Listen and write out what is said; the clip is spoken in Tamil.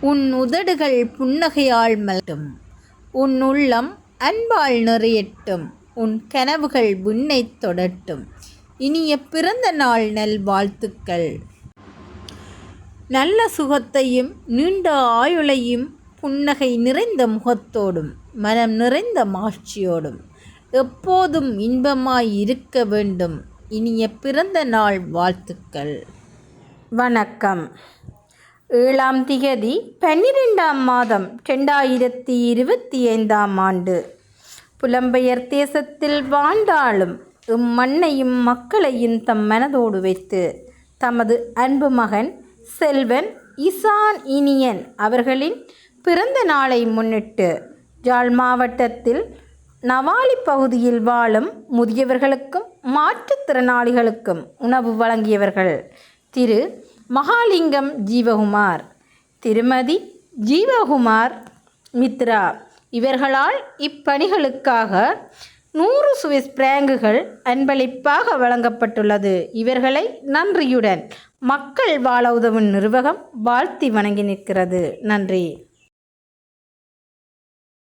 உன் உதடுகள் புன்னகையால் மலட்டும் உன் உள்ளம் அன்பால் நிறையட்டும் உன் கனவுகள் விண்ணைத் தொடட்டும். இனிய பிறந்த நாள் நல்வாழ்த்துக்கள் நல்ல சுகத்தையும் நீண்ட ஆயுளையும் புன்னகை நிறைந்த முகத்தோடும் மனம் நிறைந்த மகிழ்ச்சியோடும் எப்போதும் இன்பமாய் இருக்க வேண்டும். இனிய பிறந்த நாள் வாழ்த்துக்கள். வணக்கம். ஏழாம் திகதி பன்னிரெண்டாம் மாதம் ரெண்டாயிரத்தி இருபத்தி ஐந்தாம் ஆண்டு. புலம்பெயர் தேசத்தில் வாழ்ந்தாலும் இம்மண்ணையும் மக்களையும் தம் மனதோடு வைத்து தமது அன்பு மகன் செல்வன் இசான் இனியன் அவர்களின் பிறந்த நாளை முன்னிட்டு யாழ் மாவட்டத்தில் நவாலி பகுதியில் வாழும் முதியவர்களுக்கும் மாற்றுத்திறனாளிகளுக்கும் உணவு வழங்கியவர்கள். திரு. மகாலிங்கம் ஜீவகுமார். திருமதி ஜீவகுமார் மித்ரா. இவர்களால் இப்பணிகளுக்காக நூறு சுவிஸ் பிராங்குகள் அன்பளிப்பாக வழங்கப்பட்டுள்ளது. இவர்களை நன்றியுடன் மக்கள் வாழ உதவும் நிர்வாகம் வாழ்த்தி வணங்கி நிற்கிறது. நன்றி.